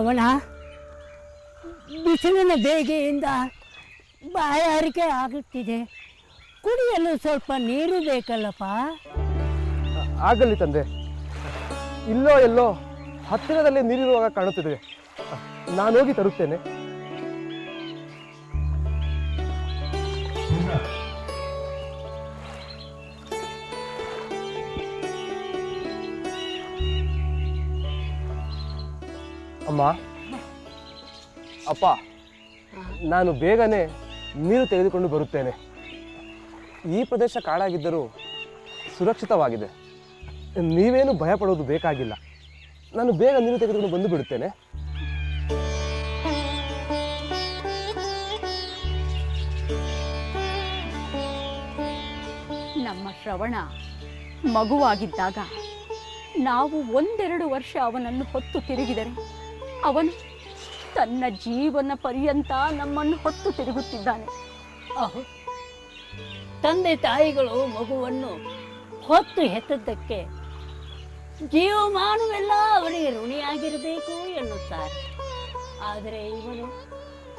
ಶ್ರವಣ ಬಿಸಿಲಿನ ಬೇಗೆಯಿಂದ ಬಾಯಾರಿಕೆ ಆಗುತ್ತಿದೆ. ಕುಡಿಯಲು ಸ್ವಲ್ಪ ನೀರು ಬೇಕಲ್ಲಪ್ಪ? ಆಗಲಿ ತಂದೆ. ಇಲ್ಲೋ ಎಲ್ಲೋ ಹತ್ತಿರದಲ್ಲಿ ನೀರಿರುವಾಗ ಕಾಣುತ್ತಿದೆ. ನಾನು ಹೋಗಿ ತರುತ್ತೇನೆ. ಅಪ್ಪ, ನಾನು ಬೇಗನೆ ನೀರು ತೆಗೆದುಕೊಂಡು ಬರುತ್ತೇನೆ. ಈ ಪ್ರದೇಶ ಕಾಡಾಗಿದ್ದರೂ ಸುರಕ್ಷಿತವಾಗಿದೆ. ನೀವೇನು ಭಯಪಡೋದು ಬೇಕಾಗಿಲ್ಲ. ನಾನು ಬೇಗ ನೀರು ತೆಗೆದುಕೊಂಡು ಬಂದು ಬಿಡುತ್ತೇನೆ. ನಮ್ಮ ಶ್ರವಣ ಮಗುವಾಗಿದ್ದಾಗ ನಾವು ಒಂದೆರಡು ವರ್ಷ ಅವನನ್ನು ಹೊತ್ತು ತಿರುಗಿದರೆ ಅವನು ತನ್ನ ಜೀವನ ಪರ್ಯಂತ ನಮ್ಮನ್ನು ಹೊತ್ತು ತಿರುಗುತ್ತಿದ್ದಾನೆ. ಅಹೋ, ತಂದೆ ತಾಯಿಗಳು ಮಗುವನ್ನು ಹೊತ್ತು ಹೆತ್ತದ್ದಕ್ಕೆ ಜೀವಮಾನವೆಲ್ಲ ಅವನಿಗೆ ಋಣಿಯಾಗಿರಬೇಕು ಎನ್ನುತ್ತಾರೆ. ಆದರೆ ಇವನು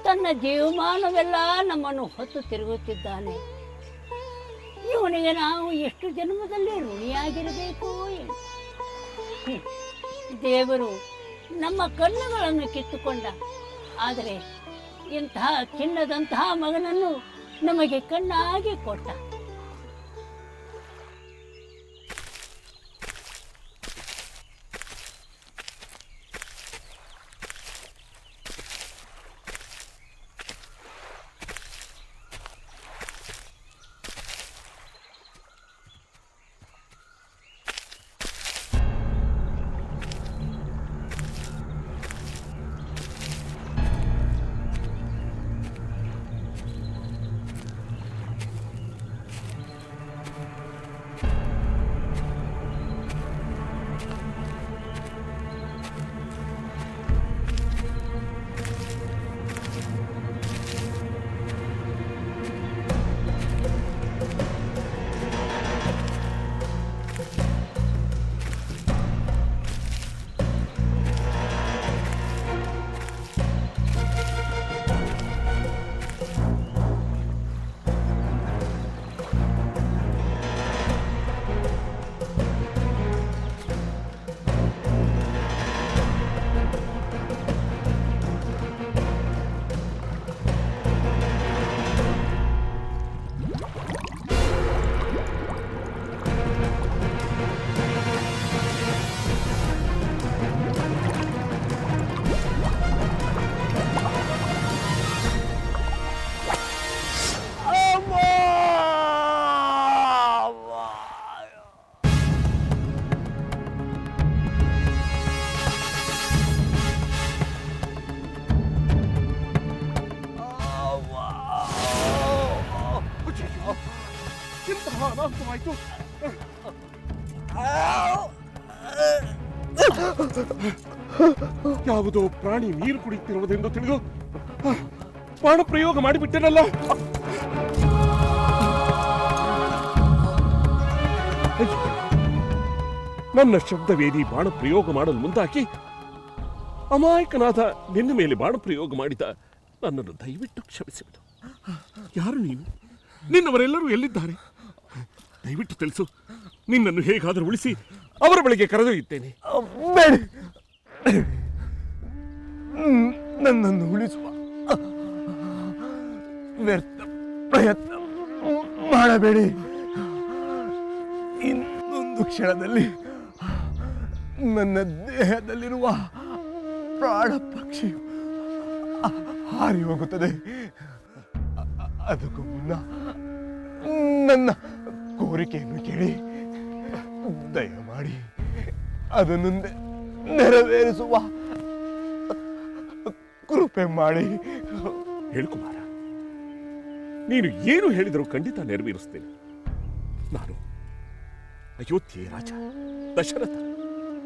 ತನ್ನ ಜೀವಮಾನವೆಲ್ಲ ನಮ್ಮನ್ನು ಹೊತ್ತು ತಿರುಗುತ್ತಿದ್ದಾನೆ. ಇವನಿಗೆ ನಾವು ಎಷ್ಟು ಜನ್ಮದಲ್ಲಿ ಋಣಿಯಾಗಿರಬೇಕು ದೇವರು ನಮ್ಮ ಕಣ್ಣುಗಳನ್ನು ಕಿತ್ತುಕೊಂಡ. ಆದರೆ ಇಂತಹ ಚಿನ್ನದಂತಹ ಮಗನನ್ನು ನಮಗೆ ಕಣ್ಣಾಗಿ ಕೊಟ್ಟ. ಯಾವುದೋ ಪ್ರಾಣಿ ನೀರು ಕುಡಿಯುತ್ತಿರುವುದೆಂದು ತಿಳಿದು ಬಾಣ ಪ್ರಯೋಗ ಮಾಡಿಬಿಟ್ಟೆನಲ್ಲ. ನನ್ನ ಶಬ್ದವೇದಿ ಬಾಣ ಪ್ರಯೋಗ ಮಾಡಲು ಮುಂದಾಕಿ, ಅಮಾಯಕನಾದ ನಿನ್ನ ಮೇಲೆ ಬಾಣ ಪ್ರಯೋಗ ಮಾಡಿದ ನನ್ನನ್ನು ದಯವಿಟ್ಟು ಕ್ಷಮಿಸಿಬಿಡು ಯಾರು ನೀನು ನಿನ್ನವರೆಲ್ಲರೂ ಎಲ್ಲಿದ್ದಾರೆ? ದಯವಿಟ್ಟು ತಿಳಿಸು, ನಿನ್ನನ್ನು ಹೇಗಾದರೂ ಉಳಿಸಿ ಅವರ ಬಳಿಗೆ ಕರೆದೊಯ್ಯುತ್ತೇನೆ. ನನ್ನನ್ನು ಉಳಿಸುವ ವ್ಯರ್ಥ ಪ್ರಯತ್ನ ಮಾಡಬೇಡಿ. ಇನ್ನೊಂದು ಕ್ಷಣದಲ್ಲಿ ನನ್ನ ದೇಹದಲ್ಲಿರುವ ಪ್ರಾಣ ಪಕ್ಷಿಯು ಹಾರಿ ಹೋಗುತ್ತದೆ. ಅದಕ್ಕೂ ಮುನ್ನ ನನ್ನ ಕೋರಿಕೆಯನ್ನು ಕೇಳಿ ದಯಮಾಡಿ ಅದನ್ನು ನೆರವೇರಿಸುವ ಕೃಪೆ ಮಾಡಿ. ಹೇಳ್ಕುಮಾರ ನೀನು ಏನು ಹೇಳಿದರೂ ಖಂಡಿತ ನೆರವೇರಿಸ್ತೇನೆ ನಾನು ಅಯೋಧ್ಯೆ ರಾಜ ದಶರಥ.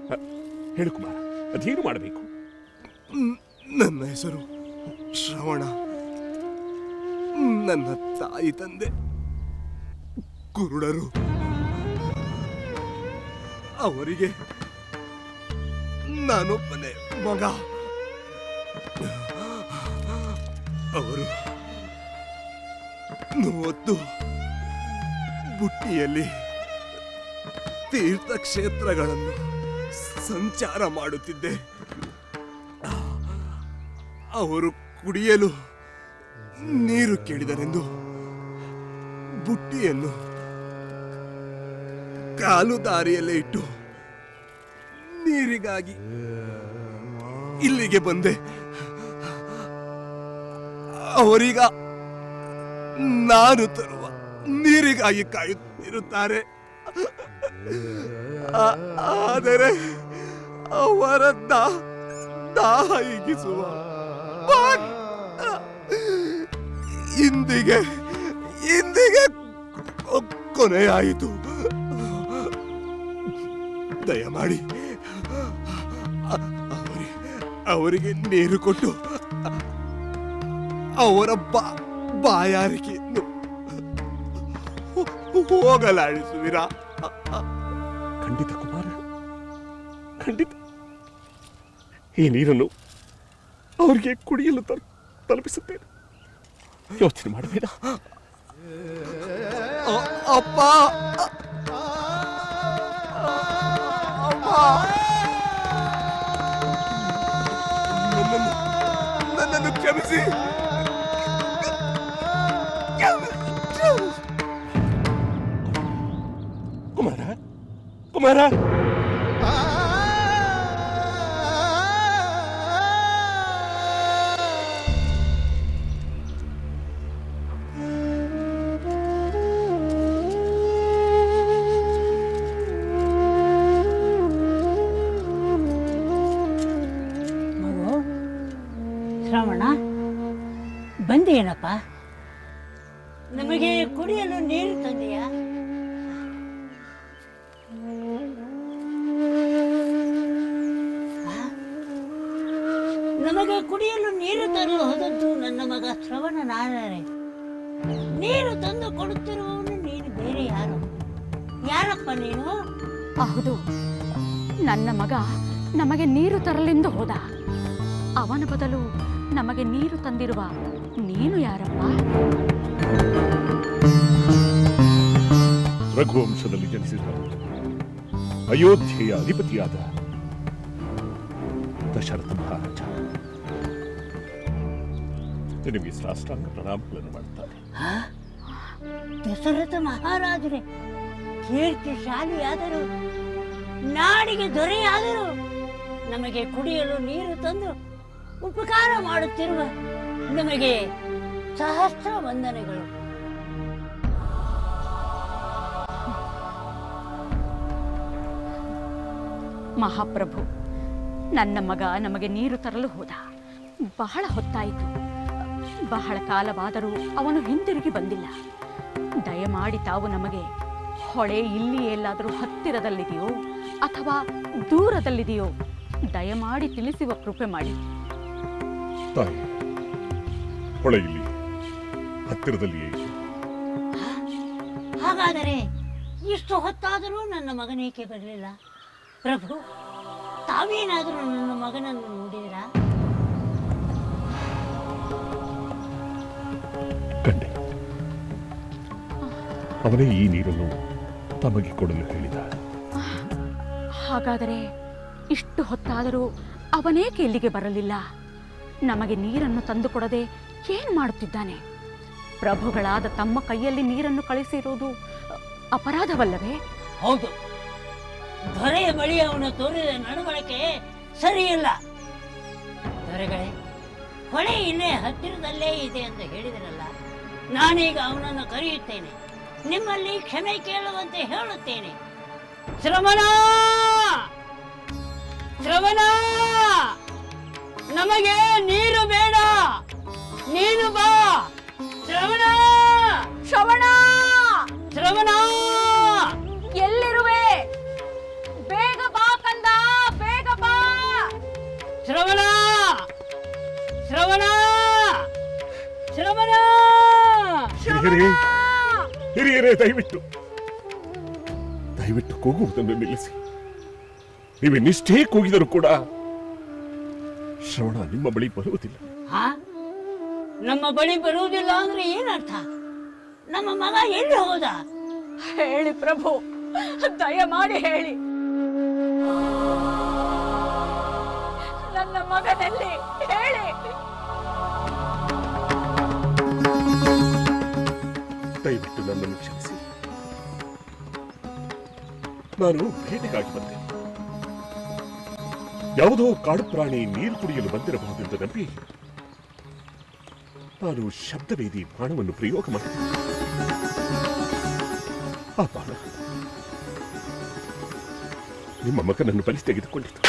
ಹೇಳ್ಕುಮಾರ ಹೇಳು ಕುಮಾರ ಅದೇನು ಮಾಡಬೇಕು. ನನ್ನ ಹೆಸರು ಶ್ರವಣ. ನನ್ನ ತಾಯಿ ತಂದೆ ಕುರುಡರು. ಅವರಿಗೆ ನಾನೊಬ್ಬನೇ ಮಗ. ಅವರು ಮೂವತ್ತು ಬುಟ್ಟಿಯಲ್ಲಿ ತೀರ್ಥಕ್ಷೇತ್ರಗಳನ್ನು ಸಂಚಾರ ಮಾಡುತ್ತಿದ್ದೆ. ಅವರು ಕುಡಿಯಲು ನೀರು ಕೇಳಿದರೆಂದು ಬುಟ್ಟಿಯನ್ನು ಕಾಲು ದಾರಿಯಲ್ಲೇ ಇಟ್ಟು ನೀರಿಗಾಗಿ ಇಲ್ಲಿಗೆ ಬಂದೆ. ಅವರೀಗ ನಾನು ತರುವ ನೀರಿಗಾಗಿ ಕಾಯುತ್ತಿರುತ್ತಾರೆ. ಆದರೆ ಅವರ ದಾಹ ಈಗಿಸುವ ಇಂದಿಗೆ ಇಂದಿಗೆ ಕೊನೆಯಾಯಿತು. ದಯಮಾಡಿ. ಅವರಿಗೆ ನೀರು ಕೊಟ್ಟು ಅವರ ಬಾ ಬಾಯಾರಿಕೆಯನ್ನು ಹೋಗಲಾಡಿಸುವಿರಾ? ಖಂಡಿತ ಕುಮಾರ. ಖಂಡಿತ. ಈ ನೀರನ್ನು ಅವರಿಗೆ ಕುಡಿಯಲು ತಲ್- ತಲುಪಿಸುತ್ತೇನೆ. ಯೋಚನೆ ಮಾಡಬೇಡ. ಅಪ್ಪ ನನ್ನನ್ನು ನನ್ನನ್ನು ಕ್ಷಮಿಸಿ. ಕುಮಾರ ಕುಮಾರ. ಶ್ರವಣ ಬಂದೇನಪ್ಪ ನಮಗೆ ಕುಡಿಯಲು ನೀರು ತಂದೆಯಾ? ನಮಗೆ ಕುಡಿಯಲು ನೀರು ತರಲು ಹೋದದ್ದು ನನ್ನ ಮಗ ಶ್ರವಣ ನೀರು ತಂದು ಕೊಡುತ್ತಿರುವವನು ನೀನು, ಬೇರೆ ಯಾರು? ಯಾರಪ್ಪ ನೀನು? ಹೌದು, ನನ್ನ ಮಗ ನಮಗೆ ನೀರು ತರಲೆಂದು ಹೋದ. ಅವನ ಬದಲು ನಮಗೆ ನೀರು ತಂದಿರುವ ನೀನು ಯಾರಪ್ಪ? ರಘುವಂಶದಲ್ಲಿ ಜನಿಸಿದ ಅಯೋಧ್ಯೆಯ ಅಧಿಪತಿಯಾದ ದಶರಥ ಮಹಾರಾಜ ನಿಮಗೆ ಸಾಷ್ಟಾಂಗ ಪ್ರಣಾಮಗಳನ್ನು ಮಾಡುತ್ತಾರೆ ದಶರಥ ಮಹಾರಾಜರೇ ಕೀರ್ತಿಶಾಲಿಯಾದರು ನಾಡಿಗೆ ದೊರೆಯಾದರು ನಮಗೆ ಕುಡಿಯಲು ನೀರು ತಂದು ಉಪಕಾರ ಮಾಡುತ್ತಿರುವ ನಿಮಗೆ ಸಹಸ್ರ ವಂದನೆಗಳು. ಮಹಾಪ್ರಭು, ನನ್ನ ಮಗ ನಮಗೆ ನೀರು ತರಲು ಹೋದ. ಬಹಳ ಹೊತ್ತಾಯಿತು. ಬಹಳ ಕಾಲವಾದರೂ ಅವನು ಹಿಂತಿರುಗಿ ಬಂದಿಲ್ಲ. ದಯಮಾಡಿ ತಾವು ನಮಗೆ ಹೊಳೆ ಇಲ್ಲಿ ಎಲ್ಲಾದರೂ ಹತ್ತಿರದಲ್ಲಿದೆಯೋ ಅಥವಾ ದೂರದಲ್ಲಿದೆಯೋ ದಯಮಾಡಿ ತಿಳಿಸುವ ಕೃಪೆ ಮಾಡಿ. ತಾಯಿ. ಹೊಳೆ ಇಲ್ಲಿ ಹತ್ತಿರದಲ್ಲಿಯೇ ಹಾಗಾದರೆ ಇಷ್ಟು ಹೊತ್ತಾದರೂ ನನ್ನ ಮಗನೇಕೆ ಬರಲಿಲ್ಲ? ಪ್ರಭು ತಾವೇನಾದರೂ ನನ್ನ ಮಗನನ್ನು ನೋಡಿದಿರಾ? ಕಂಡೆ. ಅವನೇ ಈ ನೀರನ್ನು ತಮಗೆ ಕೊಡಲು ಹೇಳಿದ ಹಾಗಾದರೆ ಇಷ್ಟು ಹೊತ್ತಾದರೂ ಅವನೇಕೆ ಇಲ್ಲಿಗೆ ಬರಲಿಲ್ಲ? ನಮಗೆ ನೀರನ್ನು ತಂದುಕೊಡದೆ ಏನು ಮಾಡುತ್ತಿದ್ದಾನೆ? ಪ್ರಭುಗಳಾದ ತಮ್ಮ ಕೈಯಲ್ಲಿ ನೀರನ್ನು ಕಳಿಸಿರುವುದು ಅಪರಾಧವಲ್ಲವೇ? ಹೌದು. ದೊರೆಯ ಬಳಿ ಅವನು ತೋರಿದ ನಡವಳಿಕೆ ಸರಿಯಿಲ್ಲ. ದೊರೆಗಳೇ ಹೊಳೆ ಇನ್ನೇ ಹತ್ತಿರದಲ್ಲೇ ಇದೆ ಅಂತ ಹೇಳಿದಿರಲ್ಲ, ನಾನೀಗ ಅವನನ್ನು ಕರೆಯುತ್ತೇನೆ. ನಿಮ್ಮಲ್ಲಿ ಕ್ಷಮೆ ಕೇಳುವಂತೆ ಹೇಳುತ್ತೇನೆ. ಶ್ರವಣ! ಶ್ರವಣ! ನಮಗೆ ನೀರು ಬೇಡ. ನೀನು ಬಾ. ಶ್ರವಣ. ಶ್ರವಣ. ಶ್ರವಣ. ಎಲ್ಲಿರುವೆ? ಬೇಗ ಬಾ ಕಂದ ಬೇಗ ಬಾ. ಶ್ರವಣ. ಶ್ರವಣ. ಶ್ರವಣ. ಹಿರಿಯರೇ ಹಿರಿಯರೇ ದಯವಿಟ್ಟು. ದಯವಿಟ್ಟು ಕೂಗುವುದನ್ನು ನಿಲ್ಲಿಸಿ. ನೀವೆನ್ನಿಷ್ಟೇ ಕೂಗಿದರೂ ಕೂಡ ಶ್ರವಣ ನಿಮ್ಮ ಬಳಿ ಬರುವುದಿಲ್ಲ. ಹಾ ನಮ್ಮ ಬಳಿ ಬರುವುದಿಲ್ಲ ಅಂದ್ರೆ ಏನರ್ಥ? ನಮ್ಮ ಮಗ ಎಲ್ಲಿ ಹೋದ? ಹೇಳಿ ಪ್ರಭು ದಯ ಮಾಡಿ ಹೇಳಿ. ನನ್ನ ಮಗನಲ್ಲಿ ಹೇಳಿ. ದಯವಿಟ್ಟು ನನ್ನನ್ನು ಕ್ಷಮಿಸಿ. ನಾನು ಭೇಟಿಗಾಗಿ ಬಂದೆ. ಯಾವುದೋ ಕಾಡು ಪ್ರಾಣಿ ನೀರು ಕುಡಿಯಲು ಬಂದಿರಬಹುದೆಂದು ನಂಬಿ ನಾನು ಶಬ್ದವೇದಿ ಬಾಣವನ್ನು ಪ್ರಯೋಗ ಮಾಡಿದೆ ಆ ಬಾಣ ನಿಮ್ಮ ಮಗನನ್ನು ಬಲಿ ತೆಗೆದುಕೊಂಡಿತು.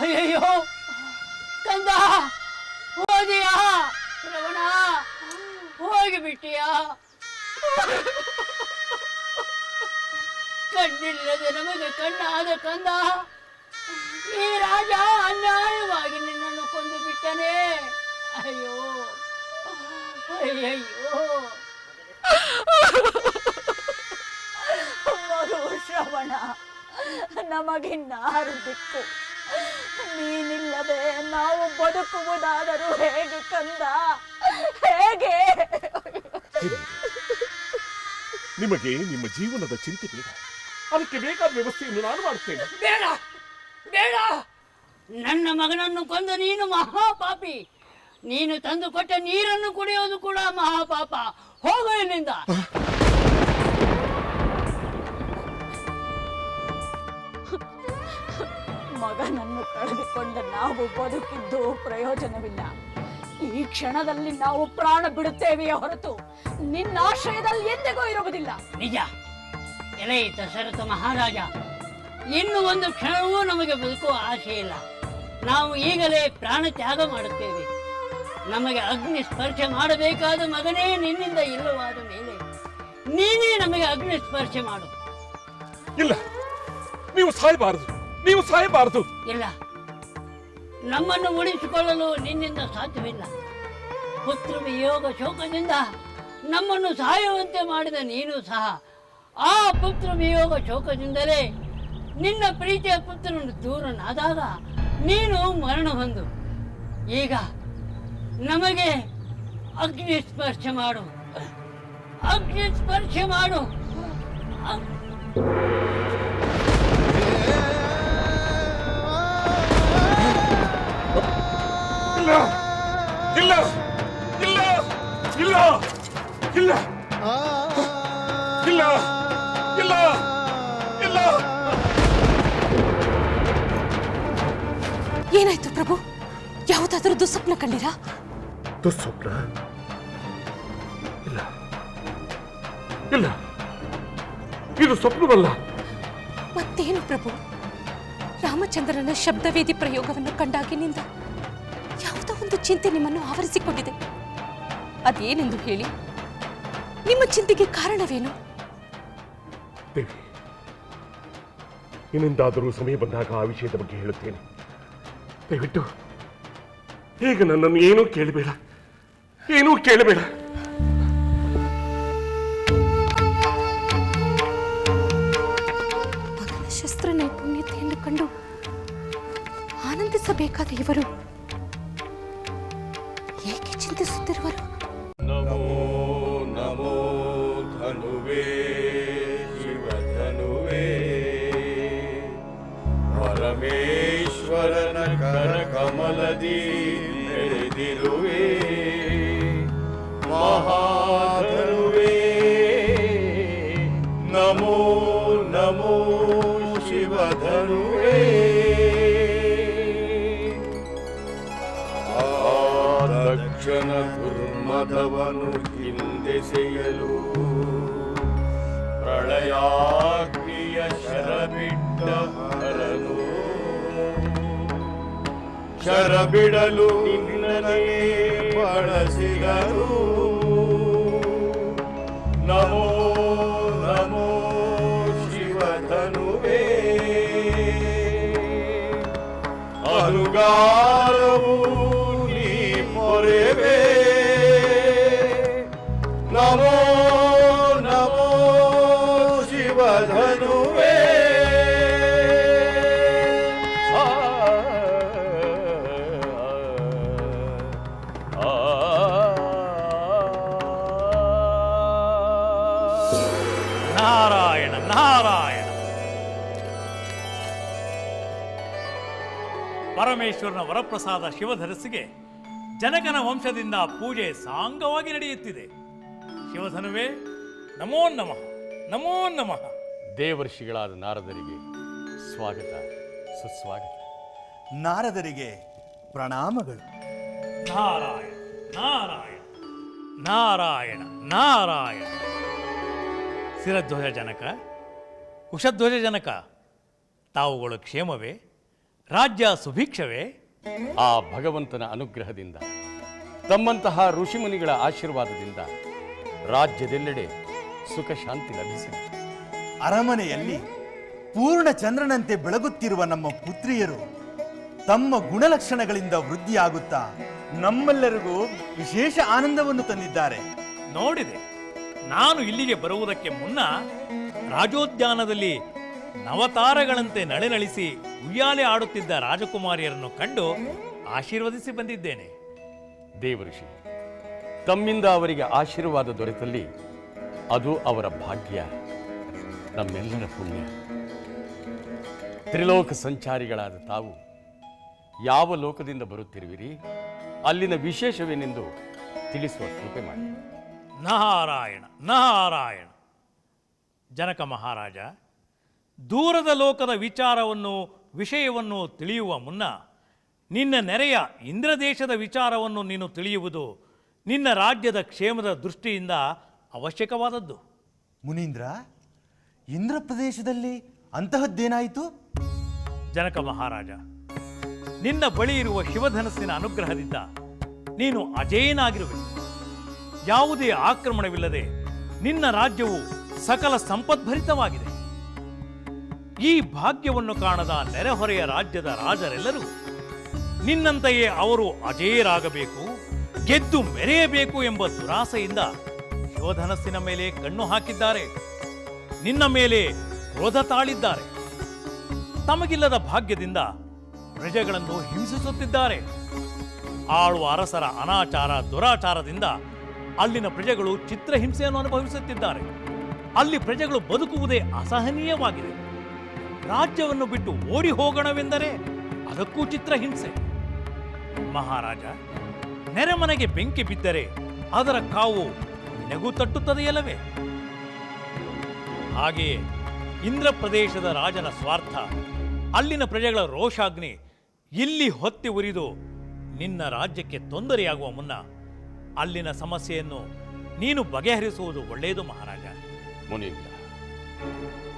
ಅಯ್ಯಯ್ಯೋ! ಕಂದ! ಹೋದಿಯಾ ರವಣ ಹೋಗಿಬಿಟ್ಟಿಯಾ? ಕಣ್ಣಿಲ್ಲದೆ ನಮಗೆ ಕಣ್ಣಾದ ಕಂದ. ಈ ರಾಜ ಅನ್ಯಾಯವಾಗಿ ನಿನ್ನನ್ನು ಕೊಂದು ಬಿಟ್ಟನೆ. ಅಯ್ಯೋ, ಅಯ್ಯಯ್ಯೋ. ಮರು ಶ್ರವಣ, ನಮಗಿನ್ನಾರು ದಿಕ್ಕು. ನೀನಿಲ್ಲದೆ ನಾವು ಬದುಕುವುದಾದರೂ ಹೇಗೆ ಕಂದ? ಹೇಗೆ? ನಿಮಗೆ ನಿಮ್ಮ ಜೀವನದ ಚಿಂತೆ ಬೇಡ. ಅದಕ್ಕೆ ಬೇಕಾದ ವ್ಯವಸ್ಥೆಯನ್ನು ನಾನು ಮಾಡುತ್ತೇನೆ ಬೇಡ ಬೇಡ. ನನ್ನ ಮಗನನ್ನು ಕೊಂದು ನೀನು ಮಹಾಪಾಪಿ. ನೀನು ತಂದು ಕೊಟ್ಟ ನೀರನ್ನು ಕುಡಿಯೋದು ಕೂಡ ಮಹಾಪಾಪ. ಹೋಗು ಇಲ್ಲಿಂದ. ಮಗನನ್ನು ಕಳೆದುಕೊಂಡ ನಾವು ಬದುಕಿದ್ದು ಪ್ರಯೋಜನವಿಲ್ಲ. ಈ ಕ್ಷಣದಲ್ಲಿ ನಾವು ಪ್ರಾಣ ಬಿಡುತ್ತೇವೆಯೇ ಹೊರತು ನಿನ್ನ ಆಶ್ರಯದಲ್ಲಿ ಎಂದಿಗೂ ಇರುವುದಿಲ್ಲ. ನಿಜ. ಎಲೆ ದಶರಥ ಮಹಾರಾಜ. ಇನ್ನು ಒಂದು ಕ್ಷಣವೂ ನಮಗೆ ಬದುಕುವ ಆಸೆ ಇಲ್ಲ. ನಾವು ಈಗಲೇ ಪ್ರಾಣ ತ್ಯಾಗ ಮಾಡುತ್ತೇವೆ. ನಮಗೆ ಅಗ್ನಿ ಸ್ಪರ್ಶ ಮಾಡಬೇಕಾದ ಮಗನೇ ನಿನ್ನಿಂದ ಇಲ್ಲವಾದ ಮೇಲೆ. ನೀನೇ ನಮಗೆ ಅಗ್ನಿ ಸ್ಪರ್ಶ ಮಾಡು. ಇಲ್ಲ ನೀವು ಸಾಯಬಾರದು ನೀವು ಸಾಯಬಾರದು. ಇಲ್ಲ ನಮ್ಮನ್ನು ಉಳಿಸಿಕೊಳ್ಳಲು ನಿನ್ನಿಂದ ಸಾಧ್ಯವಿಲ್ಲ. ಪುತ್ರ ವಿಯೋಗ ಶೋಕದಿಂದ ನಮ್ಮನ್ನು ಸಾಯುವಂತೆ ಮಾಡಿದ ನೀನು ಸಹ ಆ ಪುತ್ರ ವಿಯೋಗ ಶೋಕದಿಂದಲೇ ನಿನ್ನ ಪ್ರೀತಿಯ ಪುತ್ರನು ದೂರನಾದಾಗ ನೀನು ಮರಣ ಹೊಂದು. ಈಗ ನಮಗೆ ಅಗ್ನಿ ಸ್ಪರ್ಶ ಮಾಡು. ಅಗ್ನಿ ಸ್ಪರ್ಶ ಮಾಡು. ಇಲ್ಲ. ಇಲ್ಲ. ಇಲ್ಲ. ಇಲ್ಲ. ಇಲ್ಲ. ಇಲ್ಲ. ಇಲ್ಲ. ಇಲ್ಲ. ಏನಾಯ್ತು ಪ್ರಭು? ಯಾವುದಾದ್ರೂ ದುಸ್ವಪ್ನ ಕಂಡಿರಾ? ದುಸ್ವಪ್ನ? ಇಲ್ಲ. ಇಲ್ಲ. ಇದು ಸ್ವಪ್ನವಲ್ಲ. ಮತ್ತೇನು ಪ್ರಭು? ರಾಮಚಂದ್ರನ ಶಬ್ದವೇದಿ ಪ್ರಯೋಗವನ್ನು ಕಂಡಾಗಿನಿಂದ ಯಾವುದೋ ಒಂದು ಚಿಂತೆ ನಿಮ್ಮನ್ನು ಆವರಿಸಿಕೊಂಡಿದೆ. ಅದೇನೆಂದು ಹೇಳಿ? ನಿಮ್ಮ ಚಿಂತೆಗೆ ಕಾರಣವೇನು? ದೇವಿ ಇನ್ನಿಂದಾದರೂ ಸಮಯ ಬಂದಾಗ ಆ ವಿಷಯದ ಬಗ್ಗೆ ಹೇಳುತ್ತೇನೆ. ದಯವಿಟ್ಟು ಈಗ ನನ್ನನ್ನು ಏನೂ ಕೇಳಬೇಡ. ಏನೂ ಕೇಳಬೇಡ. ಶಸ್ತ್ರ ನೈಪುಣ್ಯತೆಯನ್ನು ಕಂಡು ಆನಂದಿಸಬೇಕಾದ ಇವರು ದಕ್ಷಿಣ ದುರ್ಮದವನು ಹಿಂದೆಸೆಯಲು ಪ್ರಳಯಾಗ್ನಿಯ ಶರಬಿಟ್ಟ ಹರನು ಶರಬಿಡಲು ನಿನ್ನನೇ ಬಳಸಿದರು ನಮೋ ನಮೋ ಶಿವಧನುವೇ. ಅನುಗಾರವು ಪರಮೇಶ್ವರನ ವರಪ್ರಸಾದ ಶಿವಧನಸ್ಸಿಗೆ ಜನಕನ ವಂಶದಿಂದ ಪೂಜೆ ಸಾಂಗವಾಗಿ ನಡೆಯುತ್ತಿದೆ. ಶಿವಧನುವೇ ನಮೋ ನಮಃ ನಮೋ ನಮಃ. ದೇವರ್ಷಿಗಳಾದ ನಾರದರಿಗೆ ಸ್ವಾಗತ ಸುಸ್ವಾಗತ. ನಾರದರಿಗೆ ಪ್ರಣಾಮಗಳು. ನಾರಾಯಣ ನಾರಾಯಣ ನಾರಾಯಣ ನಾರಾಯಣ. ಶಿರಧ್ವಜ ಜನಕ ಕುಶಧ್ವಜ ಜನಕ ತಾವುಗಳು ಕ್ಷೇಮವೇ? ರಾಜ್ಯ ಸುಭಿಕ್ಷವೇ. ಆ ಭಗವಂತನ ಅನುಗ್ರಹದಿಂದ ತಮ್ಮಂತಹ ಋಷಿಮುನಿಗಳ ಆಶೀರ್ವಾದದಿಂದ ರಾಜ್ಯದೆಲ್ಲೆಡೆ ಸುಖ ಶಾಂತಿ ಲಭಿಸಿದೆ. ಅರಮನೆಯಲ್ಲಿ ಪೂರ್ಣ ಚಂದ್ರನಂತೆ ಬೆಳಗುತ್ತಿರುವ ನಮ್ಮ ಪುತ್ರಿಯರು ತಮ್ಮ ಗುಣಲಕ್ಷಣಗಳಿಂದ ವೃದ್ಧಿಯಾಗುತ್ತಾ ನಮ್ಮೆಲ್ಲರಿಗೂ ವಿಶೇಷ ಆನಂದವನ್ನು ತಂದಿದ್ದಾರೆ. ನೋಡಿದೆ ನಾನು ಇಲ್ಲಿಗೆ ಬರುವುದಕ್ಕೆ ಮುನ್ನ ರಾಜೋದ್ಯಾನದಲ್ಲಿ ನವತಾರಗಳಂತೆ ನಳೆನಳಿಸಿ ಉಯ್ಯಾಲೆ ಆಡುತ್ತಿದ್ದ ರಾಜಕುಮಾರಿಯರನ್ನು ಕಂಡು ಆಶೀರ್ವದಿಸಿ ಬಂದಿದ್ದೇನೆ. ದೇವಋಷಿ ತಮ್ಮಿಂದ ಅವರಿಗೆ ಆಶೀರ್ವಾದ ದೊರೆತಲ್ಲಿ ಅದು ಅವರ ಭಾಗ್ಯ ನಮ್ಮೆಲ್ಲರ ಪುಣ್ಯ. ತ್ರಿಲೋಕ ಸಂಚಾರಿಗಳಾದ ತಾವು ಯಾವ ಲೋಕದಿಂದ ಬರುತ್ತಿರುವಿರಿ ಅಲ್ಲಿನ ವಿಶೇಷವೇನೆಂದು ತಿಳಿಸುವ ಕೃಪೆ ಮಾಡಿ. ನಾರಾಯಣ ನಾರಾಯಣ. ಜನಕ ಮಹಾರಾಜ ದೂರದ ಲೋಕದ ವಿಚಾರವನ್ನು ವಿಷಯವನ್ನು ತಿಳಿಯುವ ಮುನ್ನ ನಿನ್ನ ನೆರೆಯ ಇಂದ್ರದೇಶದ ವಿಚಾರವನ್ನು ನೀನು ತಿಳಿಯುವುದು ನಿನ್ನ ರಾಜ್ಯದ ಕ್ಷೇಮದ ದೃಷ್ಟಿಯಿಂದ ಅವಶ್ಯಕವಾದದ್ದು. ಮುನೀಂದ್ರ ಇಂದ್ರ ಪ್ರದೇಶದಲ್ಲಿ ಅಂತಹದ್ದೇನಾಯಿತು? ಜನಕ ಮಹಾರಾಜ ನಿನ್ನ ಬಳಿ ಇರುವ ಶಿವಧನಸ್ಸಿನ ಅನುಗ್ರಹದಿಂದ ನೀನು ಅಜೇಯನಾಗಿರುವೆ. ಯಾವುದೇ ಆಕ್ರಮಣವಿಲ್ಲದೆ ನಿನ್ನ ರಾಜ್ಯವು ಸಕಲ ಸಂಪದ್ಭರಿತವಾಗಿದೆ ಈ ಭಾಗ್ಯವನ್ನು ಕಾಣದ ನೆರೆಹೊರೆಯ ರಾಜ್ಯದ ರಾಜರೆಲ್ಲರೂ, ನಿನ್ನಂತೆಯೇ ಅವರು ಅಜೇಯರಾಗಬೇಕು, ಗೆದ್ದು ಮೆರೆಯಬೇಕು ಎಂಬ ದುರಾಸೆಯಿಂದ ಯೋಧನಸ್ಸಿನ ಮೇಲೆ ಕಣ್ಣು ಹಾಕಿದ್ದಾರೆ, ನಿನ್ನ ಮೇಲೆ ಕ್ರೋಧ ತಾಳಿದ್ದಾರೆ. ತಮಗಿಲ್ಲದ ಭಾಗ್ಯದಿಂದ ಪ್ರಜೆಗಳನ್ನು ಹಿಂಸಿಸುತ್ತಿದ್ದಾರೆ. ಆಳುವ ಅರಸರ ಅನಾಚಾರ, ದುರಾಚಾರದಿಂದ ಅಲ್ಲಿನ ಪ್ರಜೆಗಳು ಚಿತ್ರಹಿಂಸೆಯನ್ನು ಅನುಭವಿಸುತ್ತಿದ್ದಾರೆ. ಅಲ್ಲಿ ಪ್ರಜೆಗಳು ಬದುಕುವುದೇ ಅಸಹನೀಯವಾಗಿದೆ. ರಾಜ್ಯವನ್ನು ಬಿಟ್ಟು ಓಡಿ ಹೋಗೋಣವೆಂದರೆ ಅದಕ್ಕೂ ಚಿತ್ರಹಿಂಸೆ ಮಹಾರಾಜ, ನೆರೆಮನೆಗೆ ಬೆಂಕಿ ಬಿದ್ದರೆ ಅದರ ಕಾವು ನಿನಗೂ ತಟ್ಟುತ್ತದೆಯಲ್ಲವೇ? ಹಾಗೆಯೇ ಇಂದ್ರ ಪ್ರದೇಶದ ರಾಜನ ಸ್ವಾರ್ಥ, ಅಲ್ಲಿನ ಪ್ರಜೆಗಳ ರೋಷಾಗ್ನಿ ಇಲ್ಲಿ ಹೊತ್ತಿ ಉರಿದು ನಿನ್ನ ರಾಜ್ಯಕ್ಕೆ ತೊಂದರೆಯಾಗುವ ಮುನ್ನ ಅಲ್ಲಿನ ಸಮಸ್ಯೆಯನ್ನು ನೀನು ಬಗೆಹರಿಸುವುದು ಒಳ್ಳೆಯದು ಮಹಾರಾಜ. ಮುನೀಂದ್ರ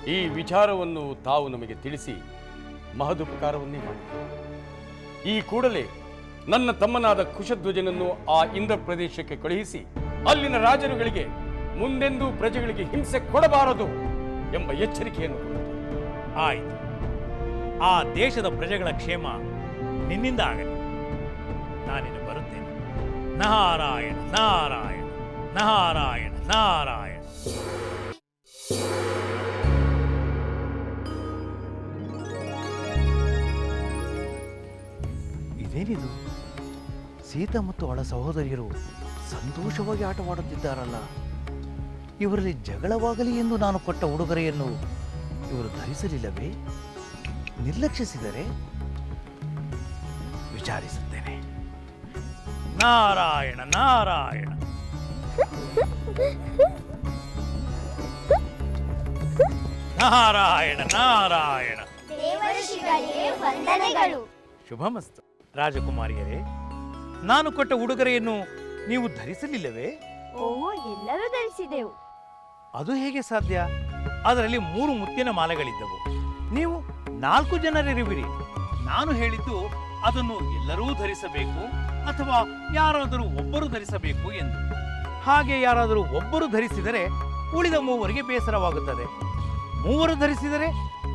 ಈ ವಿಚಾರವನ್ನು ತಾವು ನಮಗೆ ತಿಳಿಸಿ ಮಹದುಪಕಾರವನ್ನೇ ಮಾಡಿ ಈ ಕೂಡಲೇ ನನ್ನ ತಮ್ಮನಾದ ಕುಶಧ್ವಜನನ್ನು ಆ ಇಂದ್ರ ಪ್ರದೇಶಕ್ಕೆ ಕಳುಹಿಸಿ ಅಲ್ಲಿನ ರಾಜರುಗಳಿಗೆ ಮುಂದೆಂದೂ ಪ್ರಜೆಗಳಿಗೆ ಹಿಂಸೆ ಕೊಡಬಾರದು ಎಂಬ ಎಚ್ಚರಿಕೆಯನ್ನು. ಆಯಿತು. ಆ ದೇಶದ ಪ್ರಜೆಗಳ ಕ್ಷೇಮ ನಿನ್ನಿಂದ ಆಗಲಿ. ನಾನಿನ್ನು ಬರುತ್ತೇನೆ. ನಾರಾಯಣ ನಾರಾಯಣ ನಾರಾಯಣ ನಾರಾಯಣ. ಇದೇನಿದು ಸೀತಾ ಮತ್ತು ಅವಳ ಸಹೋದರಿಯರು ಸಂತೋಷವಾಗಿ ಆಟವಾಡುತ್ತಿದ್ದಾರಲ್ಲ. ಇವರಲ್ಲಿ ಜಗಳವಾಗಲಿ ಎಂದು ನಾನು ಕೊಟ್ಟ ಉಡುಗೊರೆಯನ್ನು ಇವರು ಧರಿಸಲಿಲ್ಲವೇ? ನಿರ್ಲಕ್ಷಿಸಿದರೆ ವಿಚಾರಿಸುತ್ತೇನೆ. ನಾರಾಯಣ ನಾರಾಯಣ. ನಾರಾಯಣ ನಾರಾಯಣ. ಶುಭಮಸ್ತು. ರಾಜಕುಮಾರಿಯರೇ ನಾನು ಕೊಟ್ಟ ಉಡುಗೊರೆಯನ್ನು ನೀವು ಧರಿಸಲಿಲ್ಲವೇ? ಓ ಎಲ್ಲರೂ ಧರಿಸಿದೆವು. ಅದು ಹೇಗೆ ಸಾಧ್ಯ? ಅದರಲ್ಲಿ ಮೂರು ಮುತ್ತಿನ ಮಾಲೆಗಳಿದ್ದವು. ನೀವು ನಾಲ್ಕು ಜನರಿರುವಿರಿ. ನಾನು ಹೇಳಿದ್ದು ಅದನ್ನು ಎಲ್ಲರೂ ಧರಿಸಬೇಕು ಅಥವಾ ಯಾರಾದರೂ ಒಬ್ಬರು ಧರಿಸಬೇಕು ಎಂದು. ಹಾಗೆ ಯಾರಾದರೂ ಒಬ್ಬರು ಧರಿಸಿದರೆ ಉಳಿದ ಮೂವರಿಗೆ ಬೇಸರವಾಗುತ್ತದೆ. ಮೂವರು ಧರಿಸಿದರೆ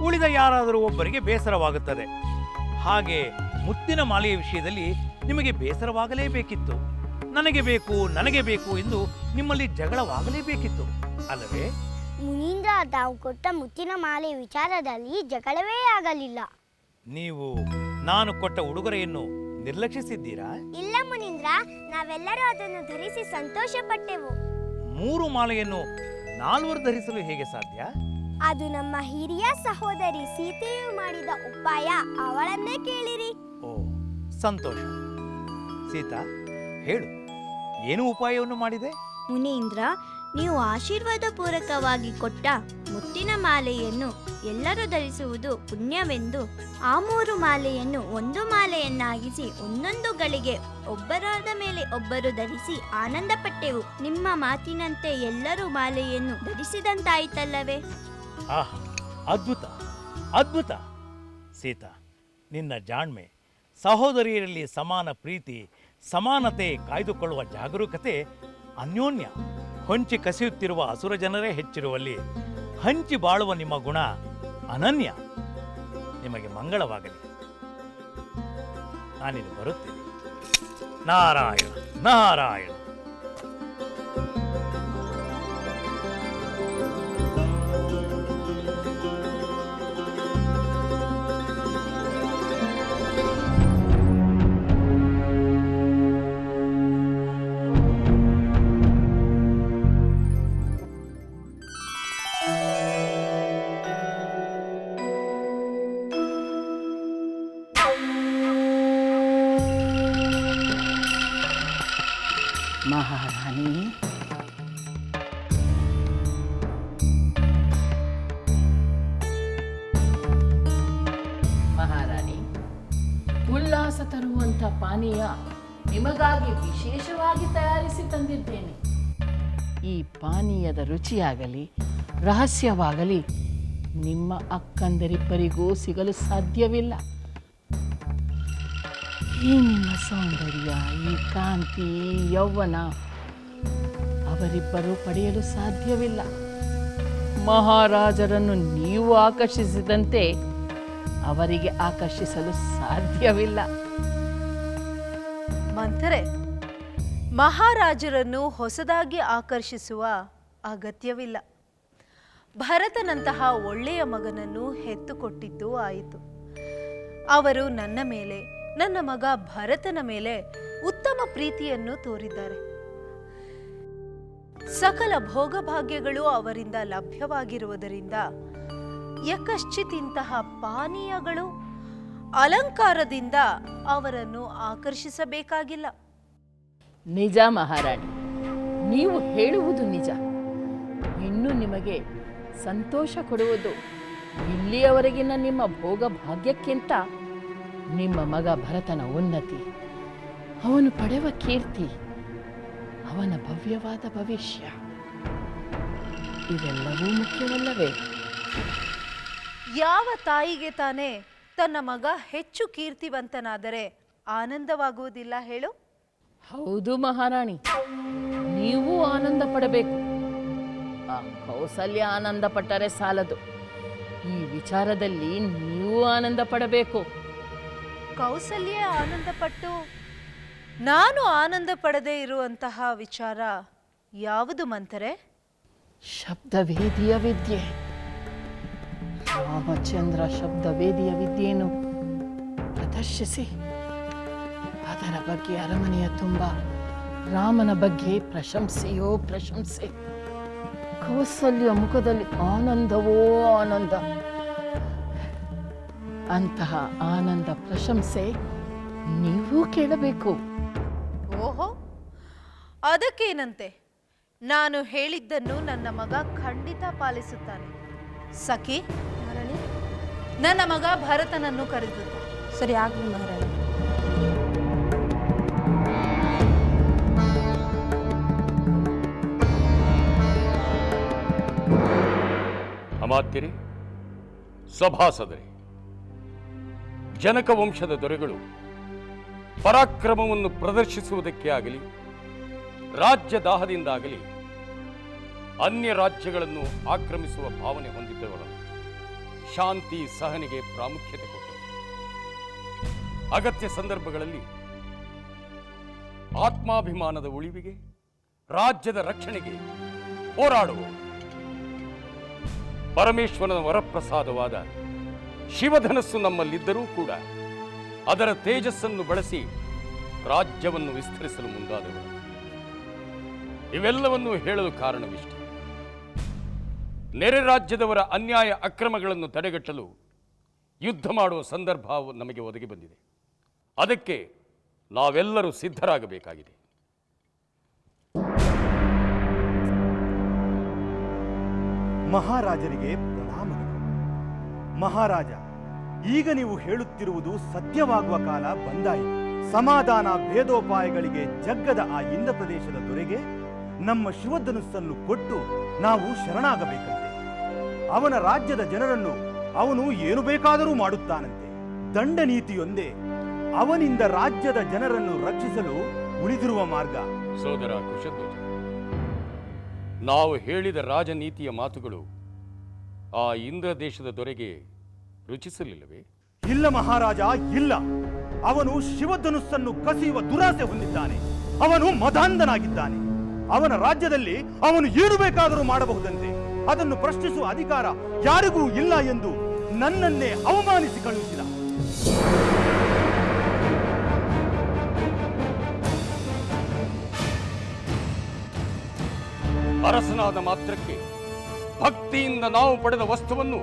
ಉಳಿದ ಯಾರಾದರೂ ಒಬ್ಬರಿಗೆ ಬೇಸರವಾಗುತ್ತದೆ. ಹಾಗೆ ಮುತ್ತಿನ ಮಾಲೆಯ ವಿಷಯದಲ್ಲಿ ನಿಮಗೆ ಬೇಸರವಾಗಲೇಬೇಕಿತ್ತು. ನನಗೆ ಬೇಕು ನನಗೆ ಬೇಕು ಎಂದು ನಿಮ್ಮಲ್ಲಿ ಜಗಳವಾಗಲೇಬೇಕಿತ್ತು ಅಲ್ಲವೇ? ಮುನೀಂದ್ರ ತಾವು ಕೊಟ್ಟ ಮುತ್ತಿನ ಮಾಲೆ ವಿಚಾರದಲ್ಲಿ ಜಗಳವೇ ಆಗಲಿಲ್ಲ. ನೀವು ನಾನು ಕೊಟ್ಟ ಉಡುಗೊರೆಯನ್ನು ನಿರ್ಲಕ್ಷಿಸಿದ್ದೀರಾ? ಇಲ್ಲ ಮುನೀಂದ್ರ ನಾವೆಲ್ಲರೂ ಅದನ್ನು ಧರಿಸಿ ಸಂತೋಷಪಟ್ಟೆವು. ಮೂರು ಮಾಲೆಯನ್ನು ನಾಲ್ವರು ಧರಿಸಲು ಹೇಗೆ ಸಾಧ್ಯ? ಅದು ನಮ್ಮ ಹಿರಿಯ ಸಹೋದರಿ ಸೀತೆಯು ಮಾಡಿದ ಉಪಾಯ. ಅವಳನ್ನೇ ಕೇಳಿರಿ. ಓ ಸಂತೋಷ. ಸೀತಾ ಹೇಳು ಏನು ಉಪಾಯವನ್ನು ಮಾಡಿದೆ? ಮುನೀಂದ್ರ ನೀವು ಆಶೀರ್ವಾದ ಪೂರಕವಾಗಿ ಕೊಟ್ಟ ಮುತ್ತಿನ ಮಾಲೆಯನ್ನು ಎಲ್ಲರೂ ಧರಿಸುವುದು ಪುಣ್ಯವೆಂದು ಆ ಮೂರು ಮಾಲೆಯನ್ನು ಒಂದು ಮಾಲೆಯನ್ನಾಗಿಸಿ ಒಂದೊಂದು ಗಳಿಗೆ ಒಬ್ಬರಾದ ಮೇಲೆ ಒಬ್ಬರು ಧರಿಸಿ ಆನಂದ ಪಟ್ಟೆವು ನಿಮ್ಮ ಮಾತಿನಂತೆ ಎಲ್ಲರೂ ಮಾಲೆಯನ್ನು ಧರಿಸಿದಂತಾಯಿತಲ್ಲವೇ? ಆಹಾ, ಅದ್ಭುತ ಅದ್ಭುತ. ಸೀತಾ, ನಿನ್ನ ಜಾಣ್ಮೆ, ಸಹೋದರಿಯರಲ್ಲಿ ಸಮಾನ ಪ್ರೀತಿ, ಸಮಾನತೆ ಕಾಯ್ದುಕೊಳ್ಳುವ ಜಾಗರೂಕತೆ ಅನ್ಯೋನ್ಯ. ಹೊಂಚಿ ಕಸಿಯುತ್ತಿರುವ ಅಸುರ ಜನರೇ ಹೆಚ್ಚಿರುವಲ್ಲಿ, ಹಂಚಿ ಬಾಳುವ ನಿಮ್ಮ ಗುಣ ಅನನ್ಯ. ನಿಮಗೆ ಮಂಗಳವಾಗಲಿ. ನಾನಿಲ್ಲಿ ಬರುತ್ತೇನೆ. ನಾರಾಯಣ ನಾರಾಯಣ. ತರುವಂಥ ಪಾನೀಯ ನಿಮಗಾಗಿ ವಿಶೇಷವಾಗಿ ತಯಾರಿಸಿ ತಂದಿದ್ದೇನೆ. ಈ ಪಾನೀಯದ ರುಚಿಯಾಗಲಿ, ರಹಸ್ಯವಾಗಲಿ ನಿಮ್ಮ ಅಕ್ಕಂದರಿಬ್ಬರಿಗೂ ಸಿಗಲು ಸಾಧ್ಯವಿಲ್ಲ. ಈ ನಿಮ್ಮ ಸೌಂದರ್ಯ, ಈ ಕಾಂತಿ, ಈ ಯೌವನ ಅವರಿಬ್ಬರು ಪಡೆಯಲು ಸಾಧ್ಯವಿಲ್ಲ. ಮಹಾರಾಜರನ್ನು ನೀವು ಆಕರ್ಷಿಸಿದಂತೆ ಅವರಿಗೆ ಆಕರ್ಷಿಸಲು ಸಾಧ್ಯವಿಲ್ಲ. ಮಂಥರೆ. ಮಹಾರಾಜರನ್ನು ಹೊಸದಾಗಿ ಆಕರ್ಷಿಸುವ ಅಗತ್ಯವಿಲ್ಲ. ಭರತನಂತಹ ಒಳ್ಳೆಯ ಮಗನನ್ನು ಹೆತ್ತುಕೊಟ್ಟಿದ್ದು ಆಯಿತು. ಅವರು ನನ್ನ ಮೇಲೆ, ನನ್ನ ಮಗ ಭರತನ ಮೇಲೆ ಉತ್ತಮ ಪ್ರೀತಿಯನ್ನು ತೋರಿದ್ದಾರೆ. ಸಕಲ ಭೋಗಭಾಗ್ಯಗಳು ಅವರಿಂದ ಲಭ್ಯವಾಗಿರುವುದರಿಂದ ಯಕಶ್ಚಿತ್ ಇಂತಹ ಪಾನೀಯಗಳು ಅಲಂಕಾರದಿಂದ ಅವರನ್ನು ಆಕರ್ಷಿಸಬೇಕಾಗಿಲ್ಲ. ನಿಜ ಮಹಾರಾಣಿ ನೀವು ಹೇಳುವುದು ನಿಜ. ಇನ್ನು ನಿಮಗೆ ಸಂತೋಷ ಕೊಡುವುದು ಇಲ್ಲಿಯವರೆಗಿನ ನಿಮ್ಮ ಭೋಗ ಭಾಗ್ಯಕ್ಕಿಂತ ನಿಮ್ಮ ಮಗ ಭರತನ ಉನ್ನತಿ ಅವನು ಪಡೆಯುವ ಕೀರ್ತಿ ಅವನ ಭವ್ಯವಾದ ಭವಿಷ್ಯ. ಇವೆಲ್ಲವೂ ಮುಖ್ಯವಲ್ಲವೇ? ಯಾವ ತಾಯಿಗೆ ತಾನೇ ತನ್ನ ಮಗ ಹೆಚ್ಚು ಕೀರ್ತಿವಂತನಾದರೆ ಆನಂದವಾಗುವುದಿಲ್ಲ ಹೇಳು? ಹೌದು ಮಹಾರಾಣಿ ನೀವು ಆನಂದ ಪಡಬೇಕು. ಆ ಕೌಸಲ್ಯ ಆನಂದ ಪಟ್ಟರೆ ಸಾಲದು. ಈ ವಿಚಾರದಲ್ಲಿ ನೀವು ಆನಂದ ಪಡಬೇಕು. ಕೌಸಲ್ಯ ಆನಂದಪಟ್ಟು ನಾನು ಆನಂದ ಪಡದೇ ಇರುವಂತಹ ವಿಚಾರ ಯಾವುದು ಮಂತರೆ? ಶಬ್ದವೇದಿಯ ವಿದ್ಯೆ. ರಾಮಚಂದ್ರ ಶಬ್ದವೇದಿಯ ವಿದ್ಯೆಯನ್ನು ಪ್ರದರ್ಶಿಸಿ. ಅದರ ಬಗ್ಗೆ ಅರಮನೆಯ ತುಂಬ, ರಾಮನ ಬಗ್ಗೆ ಪ್ರಶಂಸೆಯೋ ಪ್ರಶಂಸೆ. ಕೌಸಲ್ಯ ಮುಖದಲ್ಲಿ ಆನಂದವೋ ಆನಂದ. ಅಂತಹ ಆನಂದ ಪ್ರಶಂಸೆ ನೀವು ಕೇಳಬೇಕು. ಓಹೋ, ಅದಕ್ಕೇನಂತೆ? ನಾನು ಹೇಳಿದ್ದನ್ನು ನನ್ನ ಮಗ ಖಂಡಿತ ಪಾಲಿಸುತ್ತಾನೆ. ಸಖಿ ನನ್ನ ಮಗ ಭರತನನ್ನು ಕರೆದು ಸರಿ ಆಗಲಿ ಮಹಾರಾಜ ಅಮಾತ್ಯರೇ ಸಭಾಸದರೇ ಜನಕ ವಂಶದ ದೊರೆಗಳು ಪರಾಕ್ರಮವನ್ನು ಪ್ರದರ್ಶಿಸುವುದಕ್ಕೆ ಆಗಲಿ ರಾಜ್ಯ ದಾಹದಿಂದಾಗಲಿ ಅನ್ಯ ರಾಜ್ಯಗಳನ್ನು ಆಕ್ರಮಿಸುವ ಭಾವನೆ ಹೊಂದಿದ್ದವರನ್ನು ಶಾಂತಿ ಸಹನೆಗೆ ಪ್ರಾಮುಖ್ಯತೆ ಕೊಟ್ಟರು. ಅಗತ್ಯ ಸಂದರ್ಭಗಳಲ್ಲಿ ಆತ್ಮಾಭಿಮಾನದ ಉಳಿವಿಗೆ, ರಾಜ್ಯದ ರಕ್ಷಣೆಗೆ ಹೋರಾಡುವ ಪರಮೇಶ್ವರನ ವರಪ್ರಸಾದವಾದ ಶಿವಧನಸ್ಸು ನಮ್ಮಲ್ಲಿದ್ದರೂ ಕೂಡ ಅದರ ತೇಜಸ್ಸನ್ನು ಬಳಸಿ ರಾಜ್ಯವನ್ನು ವಿಸ್ತರಿಸಲು ಮುಂದಾದವರು. ಇವೆಲ್ಲವನ್ನೂ ಹೇಳಲು ಕಾರಣವಿಷ್ಟೆ. ನೆರೆ ರಾಜ್ಯದವರ ಅನ್ಯಾಯ ಅಕ್ರಮಗಳನ್ನು ತಡೆಗಟ್ಟಲು ಯುದ್ಧ ಮಾಡುವ ಸಂದರ್ಭ ನಮಗೆ ಒದಗಿ ಬಂದಿದೆ. ಅದಕ್ಕೆ ನಾವೆಲ್ಲರೂ ಸಿದ್ಧರಾಗಬೇಕಾಗಿದೆ. ಮಹಾರಾಜರಿಗೆ ಪ್ರಣಾಮಗಳು ಮಹಾರಾಜ, ಈಗ ನೀವು ಹೇಳುತ್ತಿರುವುದು ಸತ್ಯವಾಗುವ ಕಾಲ ಬಂದಾಯಿತು. ಸಮಾಧಾನ ಭೇದೋಪಾಯಗಳಿಗೆ ಜಗ್ಗದ ಆ ಇಂದ ಪ್ರದೇಶದ ದೊರೆಗೆ ನಮ್ಮ ಶಿವಧನುಸ್ಸನ್ನು ಕೊಟ್ಟು ನಾವು ಶರಣಾಗಬೇಕಂತೆ. ಅವನ ರಾಜ್ಯದ ಜನರನ್ನು ಅವನು ಏನು ಬೇಕಾದರೂ ಮಾಡುತ್ತಾನಂತೆ. ದಂಡ ನೀತಿಯೊಂದೇ ಅವನಿಂದ ರಾಜ್ಯದ ಜನರನ್ನು ರಕ್ಷಿಸಲು ಉಳಿದಿರುವ ಮಾರ್ಗ. ಸೋದರ ಕುಶಧ್ವಜ ನಾವು ಹೇಳಿದ ರಾಜನೀತಿಯ ಮಾತುಗಳು ಆ ಇಂದ್ರ ದೇಶದ ದೊರೆಗೆ ರುಚಿಸಲಿಲ್ಲವೇ? ಇಲ್ಲ ಮಹಾರಾಜ ಇಲ್ಲ. ಅವನು ಶಿವಧನುಸ್ಸನ್ನು ಕಸಿಯುವ ದುರಾಸೆ ಹೊಂದಿದ್ದಾನೆ. ಅವನು ಮದಾಂಧನಾಗಿದ್ದಾನೆ. ಅವನ ರಾಜ್ಯದಲ್ಲಿ ಅವನು ಏನು ಬೇಕಾದರೂ ಮಾಡಬಹುದಂತೆ. ಅದನ್ನು ಪ್ರಶ್ನಿಸುವ ಅಧಿಕಾರ ಯಾರಿಗೂ ಇಲ್ಲ ಎಂದು ನನ್ನನ್ನೇ ಅವಮಾನಿಸಿ ಕಳುಹಿಸಿದ. ಅರಸನಾದ ಮಾತ್ರಕ್ಕೆ ಭಕ್ತಿಯಿಂದ ನಾವು ಪಡೆದ ವಸ್ತುವನ್ನು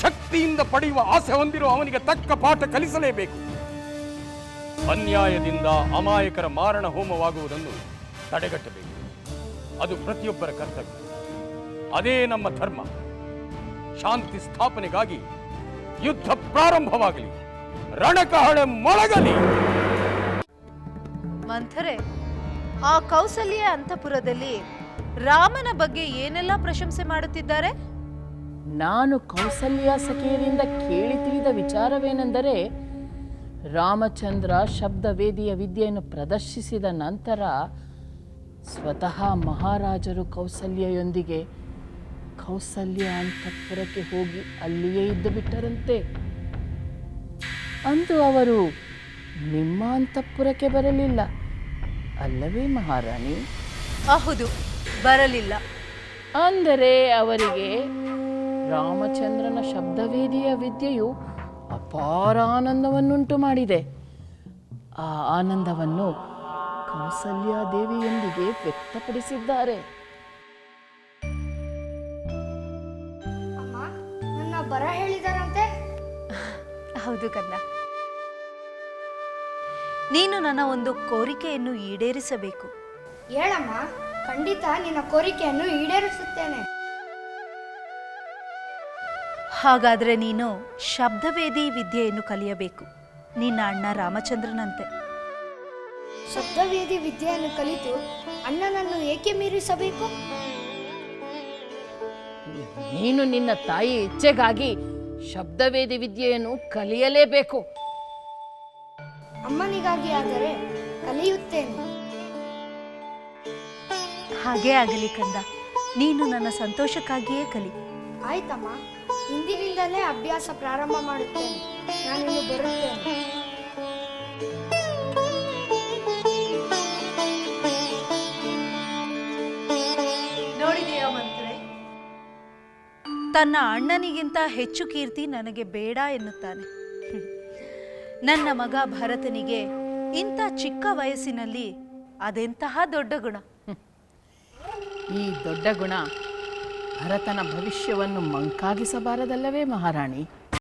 ಶಕ್ತಿಯಿಂದ ಪಡೆಯುವ ಆಸೆ ಹೊಂದಿರುವ ಅವನಿಗೆ ತಕ್ಕ ಪಾಠ ಕಲಿಸಲೇಬೇಕು. ಅನ್ಯಾಯದಿಂದ ಅಮಾಯಕರ ಮಾರಣ ಹೋಮವಾಗುವುದನ್ನು ತಡೆಗಟ್ಟಬೇಕು. ಅದು ಪ್ರತಿಯೊಬ್ಬರ ಕರ್ತವ್ಯ. ಅದೇ ನಮ್ಮ ಧರ್ಮ. ಶಾಂತಿ ಸ್ಥಾಪನೆಗಾಗಿ ಯುದ್ಧ ಪ್ರಾರಂಭವಾಗಲಿ. ರಣಕಹಳೆ ಮೊಳಗಲಿ. ಮಂಥರೆ ಆ ಕೌಸಲ್ಯ ಅಂತಪುರದಲ್ಲಿ ರಾಮನ ಬಗ್ಗೆ ಏನೆಲ್ಲ ಪ್ರಶಂಸೆ ಮಾಡುತ್ತಿದ್ದಾರೆ? ನಾನು ಕೌಸಲ್ಯ ಸಖಿಯರಿಂದ ಕೇಳಿ ತಿಳಿದ ವಿಚಾರವೇನೆಂದರೆ ರಾಮಚಂದ್ರ ಶಬ್ದವೇದಿಯ ವಿದ್ಯೆಯನ್ನು ಪ್ರದರ್ಶಿಸಿದ ನಂತರ ಸ್ವತಃ ಮಹಾರಾಜರು ಕೌಸಲ್ಯೆಯೊಂದಿಗೆ ಕೌಸಲ್ಯ ಅಂತಃಪುರಕ್ಕೆ ಹೋಗಿ ಅಲ್ಲಿಯೇ ಇದ್ದು ಬಿಟ್ಟರಂತೆ. ಅಂದು ಅವರು ನಿಮ್ಮ ಅಂತಃಪುರಕ್ಕೆ ಬರಲಿಲ್ಲ. ಅಲ್ಲವೇ ಮಹಾರಾಣಿ? ಹೌದು ಬರಲಿಲ್ಲ. ಅಂದರೆ ಅವರಿಗೆ ರಾಮಚಂದ್ರನ ಶಬ್ದವೇದಿಯ ವಿದ್ಯೆಯು ಅಪಾರ ಆನಂದವನ್ನುಂಟು ಮಾಡಿದೆ ಆ ಆನಂದವನ್ನು ಕೌಸಲ್ಯಾದೇವಿಯೊಂದಿಗೆ ವ್ಯಕ್ತಪಡಿಸಿದ್ದಾರೆ. ಅಮ್ಮ ನನ್ನ ಬರ ಹೇಳಿದಾರಂತೆ? ಹೌದು ಕಂದ ನೀನು ನನ್ನ ಒಂದು ಕೋರಿಕೆಯನ್ನು ಈಡೇರಿಸಬೇಕು. ಹೇಳಮ್ಮ ಖಂಡಿತ ನಿನ್ನ ಕೋರಿಕೆಯನ್ನು ಈಡೇರಿಸುತ್ತೇನೆ. ಹಾಗಾದ್ರೆ ನೀನು ಶಬ್ದವೇದಿ ವಿದ್ಯೆಯನ್ನು ಕಲಿಯಬೇಕು. ನಿನ್ನ ಅಣ್ಣ ರಾಮಚಂದ್ರನಂತೆ. ಶಬ್ದವೇದಿ ವಿದ್ಯೆಯನ್ನು ಕಲಿತು ಅಣ್ಣನನ್ನು ಏಕೆ ಮೀರಿಸಬೇಕು? ನೀನು ನಿನ್ನ ತಾಯಿ ಇಚ್ಛೆಗಾಗಿ ಶಬ್ದವೇದಿ ವಿದ್ಯೆಯನ್ನು ಕಲಿಯಲೇಬೇಕು. ಅಮ್ಮನಿಗಾಗಿ ಆದರೆ ಕಲಿಯುತ್ತೇನೆ. ಹಾಗೇ ಆಗಲಿ ಕಂದ ನೀನು ನನ್ನ ಸಂತೋಷಕ್ಕಾಗಿಯೇ ಕಲಿ. ಆಯ್ತಮ್ಮ ಇಂದಿನಿಂದಲೇ ಅಭ್ಯಾಸ ಪ್ರಾರಂಭ ಮಾಡುತ್ತೇನೆ. ನಾನಿನ್ನು ಬರುತ್ತೇನೆ. ತನ್ನ ಅಣ್ಣನಿಗಿಂತ ಹೆಚ್ಚು ಕೀರ್ತಿ ನನಗೆ ಬೇಡ ಎನ್ನುತ್ತಾನೆ. ನನ್ನ ಮಗ ಭರತನಿಗೆ ಇಂಥ ಚಿಕ್ಕ ವಯಸ್ಸಿನಲ್ಲಿ ಅದೆಂತಹ ದೊಡ್ಡ ಗುಣ? ಈ ದೊಡ್ಡ ಗುಣ ಭರತನ ಭವಿಷ್ಯವನ್ನು ಮಂಕಾಗಿಸಬಾರದಲ್ಲವೇ ಮಹಾರಾಣಿ?